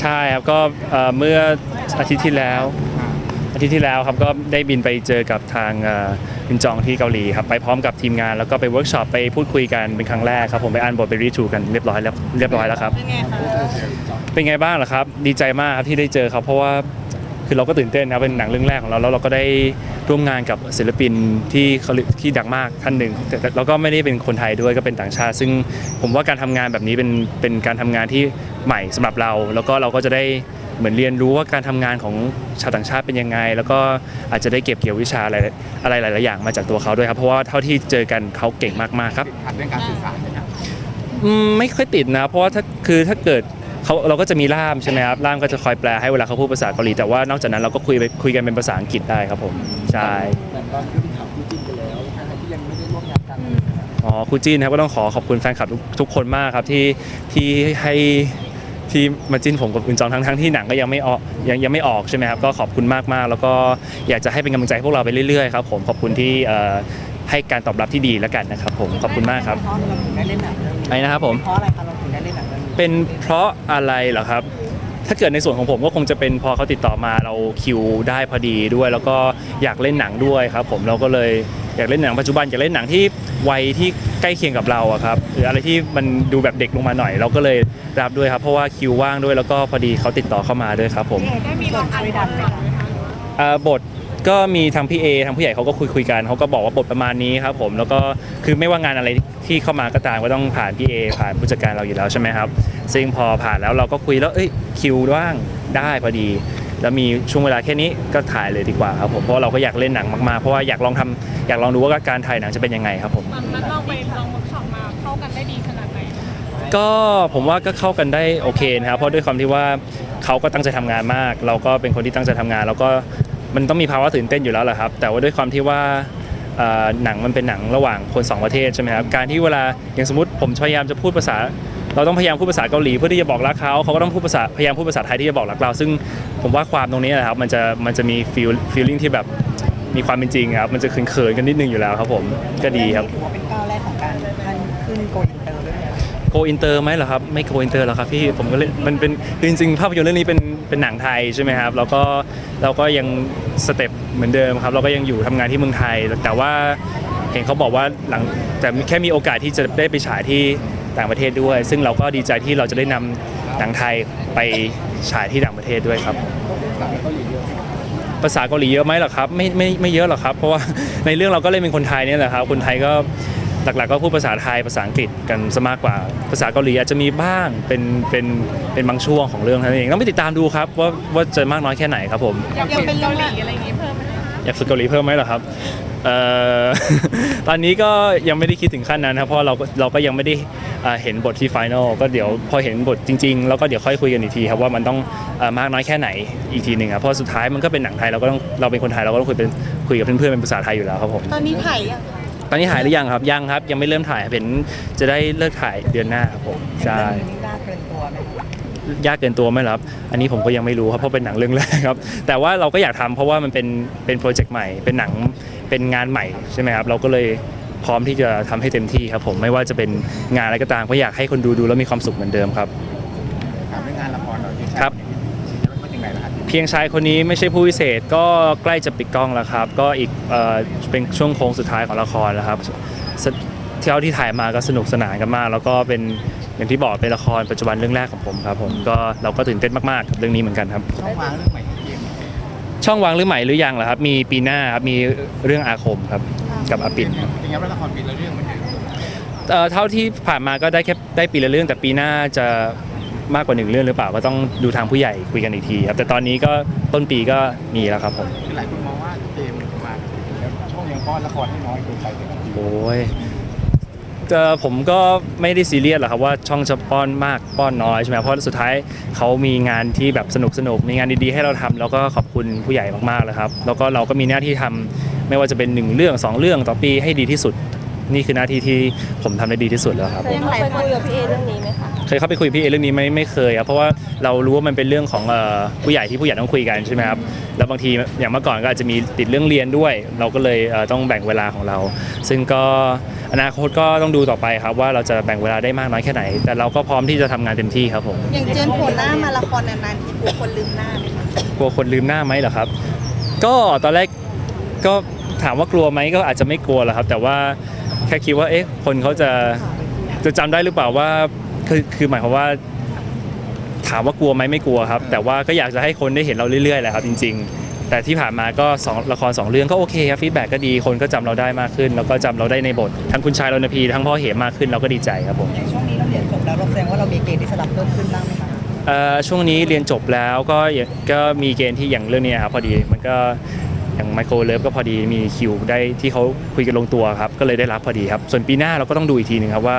ใช่ครับก็เอ่อเมื่ออาทิตย์ที่แล้ว อาทิตย์ที่แล้วครับก็ได้บินไปเจอกับทางเอ่ออินจองที่เกาหลีครับไปพร้อมกับทีมงานแล้วก็ไปเวิร์กช็อปไปพูดคุยกันเป็นครั้งแรกครับผมไปอ่านบทไปรีทูกันเรียบร้อยแล้วเรียบร้อยแล้วครับ เป็นไงคะเป็นไงบ้างล่ะครับ ดีใจมากครับที่ได้เจอเขาเพราะว่า คือเราก็ตื่นเต้นนะเป็นหนังเรื่องแรกของเราแล้วเราก็ได้ร่วมงานกับศิลปินที่เขาที่ดังมากท่านหนึ่งแต่แต่เราก็ไม่ได้เป็นคนไทยด้วยก็เป็นต่างชาติ ซึ่งผมว่าการทำงานแบบนี้เป็นเป็นการทำงานที่ใหม่สำหรับเรา แล้วก็เราก็จะได้เหมือนเรียนรู้ว่าการทำงานของชาวต่างชาติเป็นยังไง แล้วก็อาจจะได้เก็บเกี่ยววิชาอะไรอะไรหลายๆอย่างมาจากตัวเขาด้วยครับ เพราะว่าเท่าที่เจอกันเขาเก่งมากๆครับติดขัดเรื่องการสื่อสารนะครับอืมไม่ค่อยติดนะ เพราะว่าถ้าคือถ้าเกิด เขาเราก็จะมีล่ามใช่ไหมครับล่ามก็จะคอยแปลให้เวลาเขาพูดภาษาเกาหลีแต่ว่านอกจากนั้นเราก็คุยไปคุยกันเป็นภาษาอังกฤษได้ครับผมใช่แต่ตอนที่เป็นข่าวคู่จิ้นไปแล้วทั้งที่ยังไม่ได้ร่วมงานกันอ๋อครูจีนครับก็ต้องขอขอบคุณแฟนคลับทุกทุกคนมากครับที่ที่ให้ที่มาจิ้นผมกับคุณจองทั้งทั้งที่หนังก็ยังไม่ออกยังยังไม่ออกใช่ไหมครับก็ขอบคุณมากมากๆแล้วก็อยากจะให้เป็นกำลังใจให้พวกเราไปเรื่อยๆครับผมขอบคุณที่เอ่อให้การตอบรับที่ดีแล้วกันนะครับผมขอบคุณมากครับเพราะเราถึงได้เล่นหนังเรื่องนี้ไอ้นะครับผมเพราะอะไรคะ เราถึงได้เล่นหนังเรื่องนี้เป็นเพราะอะไรเหรอครับ ถ้าเกิดในส่วนของผมก็คงจะเป็นพอเขาติดต่อมาเราคิวได้พอดีด้วย แล้วก็อยากเล่นหนังด้วยครับ ผมเราก็เลยอยากเล่นหนังปัจจุบันอยากเล่นหนังที่วัยที่ใกล้เคียงกับเราอะครับหรืออะไรที่มันดูแบบเด็กลงมาหน่อย เราก็เลยรับด้วยครับเพราะว่าคิวว่างด้วยแล้วก็พอดีเขาติดต่อเข้ามาด้วยครับผม ได้มีลองอ่านบทก่อนไหมคะอ่าบท ก็มีทางพี่เอทางผู้ใหญ่เขาก็คุยคุยกันเขาก็บอกว่าบทประมาณนี้ครับผมแล้วก็คือไม่ว่างานอะไรที่เข้ามาก็ตามก็ต้องผ่านพี่เอผ่านผู้จัดการเราอยู่แล้วใช่ไหมครับซึ่งพอผ่านแล้วเราก็คุยแล้วเอ้ยคิวว่างได้พอดี แล้วมีช่วงเวลาแค่นี้ก็ถ่ายเลยดีกว่าครับผมเพราะว่าเราก็อยากเล่นหนังมากๆเพราะว่าอยากลองทำอยากลองดูว่าการถ่ายหนังจะเป็นยังไงครับผมตอนนั้นลองไปลองเวิร์กช็อปมาเข้ากันได้ดีขนาดไหนก็ผมว่าก็เข้ากันได้โอเคนะครับเพราะด้วยความที่ว่าเขาก็ตั้งใจทำงานมาก เราก็เป็นคนที่ตั้งใจทำงาน แล้วก็ มันต้องมีภาวะตื่นเต้นอยู่แล้วแหละครับ แต่ว่าด้วยความที่ว่าหนังมันเป็นหนังระหว่างคนสองประเทศใช่ไหมครับการที่เวลาอย่างสมมติผมพยายามจะพูดภาษา เราต้องพยายามพูดภาษาเกาหลีเพื่อที่จะบอกรักเขาเขาก็ต้องพูดภาษาพยายามพูดภาษาไทยที่จะบอกรักเรา ซึ่งผมว่าความตรงนี้นะครับมันจะมันจะมีฟีลฟีลลิ่งที่แบบมีความเป็นจริงครับมันจะเขินๆกันนิดนึงอยู่แล้วครับผมก็ดีครับถือว่าเป็นก้าวแรกของการท่านขึ้นโกอินเต โกอินเตอร์ไหมเหรอครับไม่โกอินเตอร์หรอกครับพี่ผมก็เล่นมันเป็นคือจริงๆภาพยนตร์เรื่องนี้เป็นเป็นหนังไทยใช่ไหมครับแล้วก็เราก็ยังสเต็ปเหมือนเดิมครับเราก็ยังอยู่ทำงานที่เมืองไทย แต่ว่าเห็นเขาบอกว่าหลังแต่แค่มีโอกาสที่จะได้ไปฉายที่ต่างประเทศด้วย ซึ่งเราก็ดีใจที่เราจะได้นำหนังไทยไปฉายที่ต่างประเทศด้วยครับภาษาเกาหลีเยอะไหมเหรอครับไม่ไม่ไม่เยอะหรอกครับ เพราะว่าในเรื่องเราก็เล่นเป็นคนไทยเนี่ยแหละครับคนไทยก็ หลักๆก็พูดภาษาไทยภาษาอังกฤษกันซะมากกว่า ภาษาเกาหลีอาจจะมีบ้างเป็นเป็นเป็นบางช่วงของเรื่องเท่านั้นเองต้องไปติดตามดูครับว่าว่าจะมากน้อยแค่ไหนครับผมอยากฝึกเกาหลีอะไรอย่างงี้เพิ่มไหมคะอยากฝึกเกาหลีเพิ่มไหมเหรอครับเอ่อ ตอนนี้ก็ยังไม่ได้คิดถึงขั้นนั้นครับเพราะเราก็เราก็ยังไม่ได้อ่าเห็นบทที่ฟิแนลก็เดี๋ยวพอเห็นบทจริงๆ แล้วก็เดี๋ยวค่อยคุยกันอีกทีครับว่ามันต้องเอ่อมากน้อยแค่ไหนอีกทีหนึ่งครับเพราะสุดท้ายมันก็เป็นหนังไทยเราก็ต้องเราเป็นคนไทยเราก็ต้องคุยเป็นคุยกับเพื่อนๆเป็นภาษาไทยอยู่แล้วครับผม ตอนนี้ถ่ายยังคะ ตอนนี้ถ่ายหรือยังครับยังครับยังไม่เริ่มถ่ายครับเห็นจะได้เลิกถ่ายเดือนหน้าครับผมใช่เรื่องนี้น่าเกินตัวไหมคะยากเกินตัวไหมล่ะครับ อันนี้ผมก็ยังไม่รู้ครับเพราะเป็นหนังเรื่องแรกครับ แต่ว่าเราก็อยากทำเพราะว่ามันเป็นเป็นโปรเจกต์ใหม่ เป็นหนังเป็นงานใหม่ใช่ไหมครับ เราก็เลยพร้อมที่จะทำให้เต็มที่ครับผมไม่ว่าจะเป็นงานอะไรก็ตามก็อยากให้คนดูดูแล้วมีความสุขเหมือนเดิมครับถามเรื่องงานละครหน่อยที่ครับมันยัง ไงนะครับเพียงชายคนนี้ไม่ใช่ผู้พิเศษก็ใกล้จะปิดกล้องแล้วครับ ก็อีกเอ่อเป็นช่วงโค้งสุดท้ายของละครแล้วครับสเที่ยวที่ถ่ายมาก็สนุกสนานกันมาก แล้วก็เป็นอย่างที่บอกเป็นละครปัจจุบันเรื่องแรกของผมครับผมก็เราก็ตื่นเต้นมากๆกับเรื่องนี้เหมือนกันครับ ช่องวางเรื่องใหม่ของเกมช่องวางหรือใหม่หรือยังเหรอครับ มีปีหน้าครับมีเรื่องอาคมครับกับอาปิ่นครับ เป็นไงบ้างละครปีละเรื่องมันเยอะเอ่อเท่าที่ผ่านมาก็ได้แค่ได้ปีละเรื่องแต่ปีหน้าจะ มากกว่าหนึ่งเรื่องหรือเปล่าก็ต้องดูทางผู้ใหญ่คุยกันอีกทีครับแต่ตอนนี้ก็ต้นปีก็มีแล้วครับผมคือหลายคนมองว่าเกมมาแล้วช่องยังป้อนละครให้น้อยเกินไปเลยครับโอ้ยเอ่อผมก็ไม่ได้ซีเรียสหรอกครับว่าช่องจะป้อนมากป้อนน้อยใช่ไหมเพราะสุดท้ายเขามีงานที่แบบสนุกสนุกมีงานดีๆให้เราทำแล้วก็ขอบคุณผู้ใหญ่มากๆเลยครับ แล้วก็เราก็มีหน้าที่ทำไม่ว่าจะเป็นหนึ่งเรื่องสองเรื่องต่อปีให้ดีที่สุด นี่คือหน้าที่ที่ผมทำได้ดีที่สุดแล้วครับยังหลายคุยกับพี่เอเรื่องนี้ไหมคะ เคยเข้าไปคุยกับพี่เอเรื่องนี้ไหมไม่เคยครับเพราะว่าเรารู้ว่ามันเป็นเรื่องของเอ่อผู้ใหญ่ที่ผู้ใหญ่ต้องคุยกันใช่ไหมครับแล้วบางทีอย่างเมื่อก่อนก็อาจจะมีติดเรื่องเรียนด้วย เราก็เลยเอ่อต้องแบ่งเวลาของเรา ซึ่งก็อนาคตก็ต้องดูต่อไปครับว่าเราจะแบ่งเวลาได้มากน้อยแค่ไหน แต่เราก็พร้อมที่จะทำงานเต็มที่ครับผม อย่างเจนโผล่หน้ามาละครนานๆทีกลัวคนลืมหน้าไหมคะกลัวคนลืมหน้าไหมเหรอครับ ก็ตอนแรกก็ถามว่ากลัวไหมก็อาจจะไม่กลัวหรอกครับ แต่ว่าแค่คิดว่าเอ๊ะคนเขาจะจะจำได้หรือเปล่าว่า คือคือหมายความว่า ถามว่ากลัวไหมไม่กลัวครับ แต่ว่าก็อยากจะให้คนได้เห็นเราเรื่อยๆแหละครับจริง ๆ แต่ที่ผ่านมาก็สองละครสองเรื่องก็โอเคครับฟีดแบ็กก็ดีคนก็จำเราได้มากขึ้น แล้วก็จำเราได้ในบท ทั้งคุณชายรณพีทั้งพ่อเหมมากขึ้นเราก็ดีใจครับผมอย่างช่วงนี้เราเรียนจบแล้วเราแสดงว่าเรามีเกณฑ์ที่จะรับเพิ่มขึ้นบ้างไหมคะเอ่อช่วงนี้เรียนจบแล้วก็อย่างก็มีเกณฑ์ที่อย่างเรื่องเนี้ยครับพอดีมันก็ อย่างไมโครเลิฟก็พอดีมีคิวได้ที่เขาคุยกันลงตัวครับก็เลยได้รับพอดีครับส่วนปีหน้าเราก็ต้องดูอีกทีหนึ่งครับว่า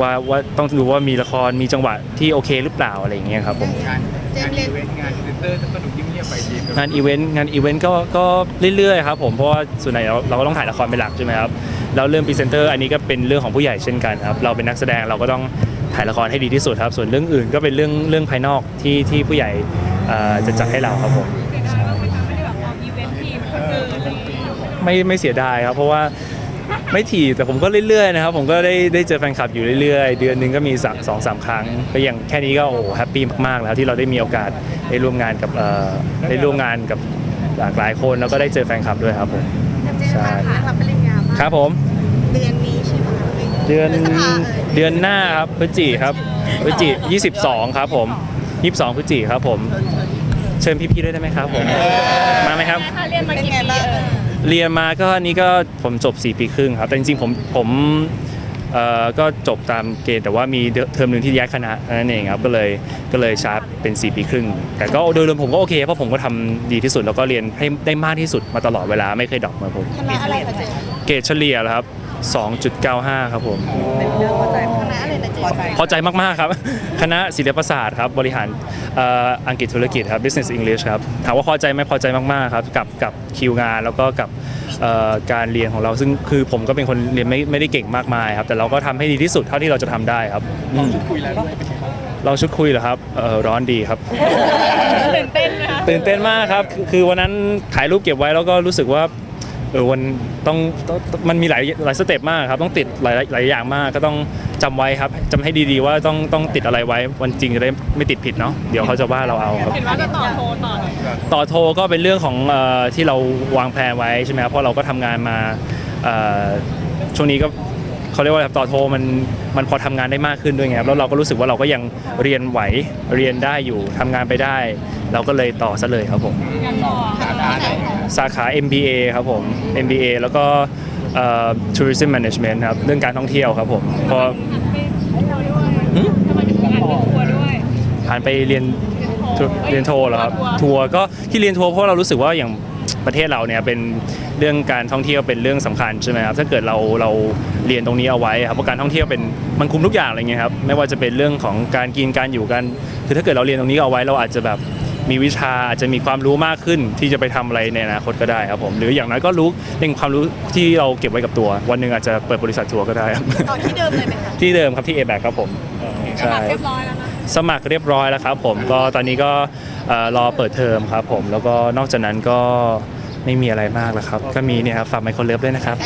ว่าว่าต้องดูว่ามีละครมีจังหวะที่โอเคหรือเปล่าอะไรอย่างเงี้ยครับผมงานงานอีเวนต์งานพรีเซนเตอร์ก็ดูเงียบๆไปเจมส์งานอีเวนต์งานอีเวนต์ก็ก็เรื่อยๆครับผมเพราะว่าส่วนใหญ่เราเราก็ต้องถ่ายละครเป็นหลักใช่ไหมครับแล้วเรื่องพรีเซนเตอร์อันนี้ก็เป็นเรื่องของผู้ใหญ่เช่นกันครับเราเป็นนักแสดงเราก็ต้องถ่ายละครให้ดีที่สุดครับ ส่วนเรื่องอื่นก็เป็นเรื่องเรื่องภายนอกที่ที่ผู้ใหญ่เอ่อจะจัดให้เราครับผมเสียดายบ้างไหม ไม่ไม่เสียดายครับ เพราะว่าไม่ถี่แต่ผมก็เรื่อยๆนะครับ ผมก็ได้ได้เจอแฟนคลับอยู่เรื่อยๆ เดือนหนึงก็มีสักสองสามครั้งก็อย่างแค่นี้ก็โอ้แฮปปี้มากๆแล้วที่เราได้มีโอกาสได้ร่วมงานกับเอ่อได้ร่วมงานกับหลากหลายคนแล้วก็ได้เจอแฟนคลับด้วยครับผม เจนมาค่ะรับปริญญามาครับผม เดือนนี้ใช่ไหมคะเดือนพฤษภาเอ่ยเดือนหน้าครับพฤศจิครับพฤศจิ22 ครับผม 22พฤศจิครับผม เชิญพี่ๆด้วยได้ไหมครับผมมาไหมครับ ถ้าเรียนมากี่ปีเออ เรียนมาก็อันนี้ก็ผมจบ 4 ปีครึ่งครับแต่จริงๆผมผมเอ่อก็จบตามเกณฑ์แต่ว่ามีเทอมหนึ่งที่ย้ายคณะนั่นเองครับก็เลยก็เลยชาร์จเป็น 4 ปีครึ่ง แต่ก็โดยรวมผมก็โอเคเพราะผมก็ทำดีที่สุดแล้วก็เรียนให้ได้มากที่สุดมาตลอดเวลาไม่เคยดรอปมาผม คณะอะไรคะเจนเกรดเฉลี่ยแล้วครับ 2.95 ครับผม เป็นเรื่องพอใจคณะอะไรนะเจนพอใจพอใจมาก ๆ ครับ คณะศิลปศาสตร์ครับ บริหารเอ่ออังกฤษธุรกิจครับ business English ครับ ถามว่าพอใจไหมพอใจมาก ๆ ครับ กับกับคิวงาน แล้วก็กับเอ่อการเรียนของเรา ซึ่งคือผมก็เป็นคนเรียนไม่ไม่ได้เก่งมากมายครับ แต่เราก็ทำให้ดีที่สุดเท่าที่เราจะทำได้ครับอืมคุยแล้วด้วยเราชุดคุยเหรอครับเอ่อร้อนดีครับ ตื่นเต้นไหมคะตื่นเต้นมากครับคือคือวันนั้นถ่ายรูปเก็บไว้แล้วก็รู้สึกว่าเออวันต้องต้องมันมีหลายหลายสเต็ปมากครับต้องติดหลายหลายอย่างมากก็ต้องจำไว้ครับจำให้ดีๆว่าต้องต้องติดอะไรไว้วันจริงจะได้ไม่ติดผิดเนาะเดี๋ยวเขาจะว่าเราเอาครับ เห็นว่าจะต่อโทรต่อเลยต่อโทรก็เป็นเรื่องของเออที่เราวางแผนไว้ใช่ไหมครับเพราะเราก็ทำงานมาเอ่อช่วงนี้ก็เขาเรียกว่าอะไรครับต่อโทรมันมันพอทำงานได้มากขึ้นด้วยไงครับแล้วเราก็รู้สึกว่าเราก็ยังเรียนไหวเรียนได้อยู่ทำงานไปได้ เราก็เลยต่อซะเลยครับผม งานต่อคณะไหนคะ สาขา MBA ครับผม MBA แล้วก็เอ่อ Tourism Management ครับ เรื่องการท่องเที่ยวครับผมพอไปทัวร์ด้วยหืมทำไมถึงงานเป็นทัวร์ด้วยผ่านไปเรียนเรียนโทเรียนโทเหรอครับ ทัทัววร์ร์ก็ที่เรียนทัวร์เพราะเรารู้สึกว่าอย่างประเทศเราเนี่ยเป็นเรื่องการท่องเที่ยวเป็นเรื่องสำคัญใช่ไหมครับถ้าเกิดเราเราเรียนตรงนี้เอาไว้ครับเพราะการท่องเที่ยวเป็นมันคุมทุกอย่างอะไรเงี้ยครับไม่ว่าจะเป็นเรื่องของการกินการอยู่กันคือถ้าเกิดเราเรียนตรงนี้เอาไว้เราอาจจะแบบ มีวิชาอาจจะมีความรู้มากขึ้น ที่จะไปทำอะไรในอนาคตก็ได้ครับผม หรืออย่างน้อยก็รู้เป็นความรู้ที่เราเก็บไว้กับตัว วันหนึ่งอาจจะเปิดบริษัททัวร์ก็ได้ครับต่อที่เดิมเลยไหมคะที่เดิมครับที่ a b a c ครับผมสมัครเรียบร้อยแล้วนะสมัครเรียบร้อยแล้วครับผมก็ตอนนี้ก็เอ่อรอเปิดเทอมครับผม แล้วก็นอกจากนั้นก็ไม่มีอะไรมากแล้วครับ ก็มีเนี่ยครับฝากไมโครเลิฟด้วยนะครับ